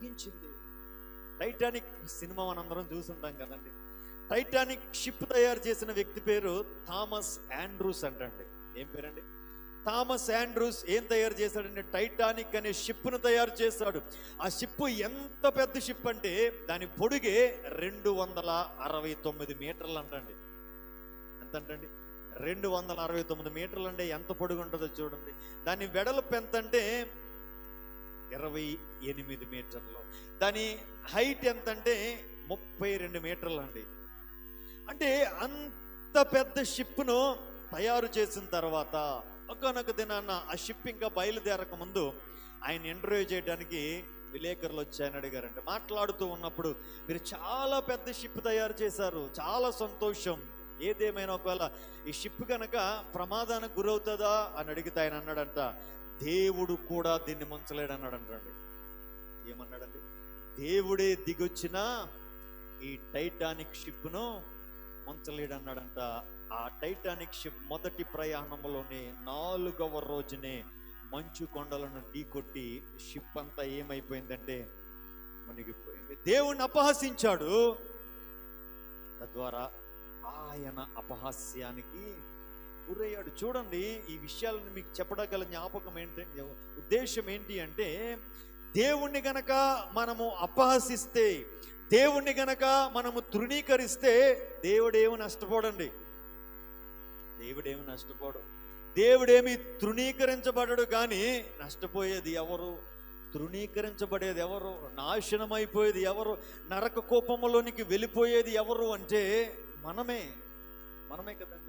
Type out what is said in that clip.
ముగించింది Titanic cinema మనందరం చూసుంటాం కదండి. Titanic ship తయారు చేసిన వ్యక్తి పేరు థామస్ ఆండ్రూస్ అంటండి. ఏం పేరండి? థామస్ ఆండ్రూస్ ఏం తయారు చేశాడంటే టైటానిక్ అనే షిప్ను తయారు చేశాడు. ఆ షిప్ ఎంత పెద్ద షిప్ అంటే దాని పొడుగే రెండు వందల అరవై తొమ్మిది మీటర్లు అంటండి. ఎంత అంటండి? రెండు వందల అరవై తొమ్మిది మీటర్లు అంటే ఎంత పొడుగు ఉంటుందో చూడండి. దాని వెడల్పు ఎంత అంటే ఇరవై ఎనిమిది మీటర్లు. దాని హైట్ ఎంత అంటే ముప్పై రెండు మీటర్లు అండి అంటే అంత పెద్ద షిప్ను తయారు చేసిన తర్వాత ఒకనొక దినాన్న ఆ షిప్ ఇంకా బయలుదేరక ముందు ఆయన ఇంటర్వ్యూ చేయడానికి విలేకరులు వచ్చి ఆయన అడిగారంటే మాట్లాడుతూ ఉన్నప్పుడు మీరు చాలా పెద్ద షిప్ తయారు చేశారు చాలా సంతోషం. ఏదేమైనా ఒకవేళ ఈ షిప్ కనుక ప్రమాదానికి గురవుతుందా అని అడిగితే ఆయన అన్నాడంట దేవుడు కూడా దీన్ని ముంచలేడు అన్నాడంటండి ఏమన్నాడండి? దేవుడే దిగొచ్చిన ఈ టైటానిక్ షిప్ను ముంచలేడు అన్నాడంట ఆ టైటానిక్ షిప్ మొదటి ప్రయాణంలోనే నాలుగవ రోజునే మంచు కొండలను ఢీకొట్టి షిప్ అంతా ఏమైపోయిందంటే మునిగిపోయింది. దేవుణ్ణి అపహసించాడు. తద్వారా ఆయన అపహాస్యానికి గురయ్యాడు. చూడండి ఈ విషయాలను మీకు చెప్పడగల జ్ఞాపకం ఏంటంటే ఉద్దేశం ఏంటి అంటే దేవుణ్ణి గనక మనము అపహసిస్తే దేవుణ్ణి గనక మనము తృణీకరిస్తే దేవుడేమి నష్టపోడండి. దేవుడేమి నష్టపోడు. దేవుడేమి తృణీకరించబడడు కానీ నష్టపోయేది ఎవరు? తృణీకరించబడేది ఎవరు? నాశనం అయిపోయేది ఎవరు? నరక కోపంలోనికి వెళ్ళిపోయేది ఎవరు అంటే మనమే. మనమే కదండి.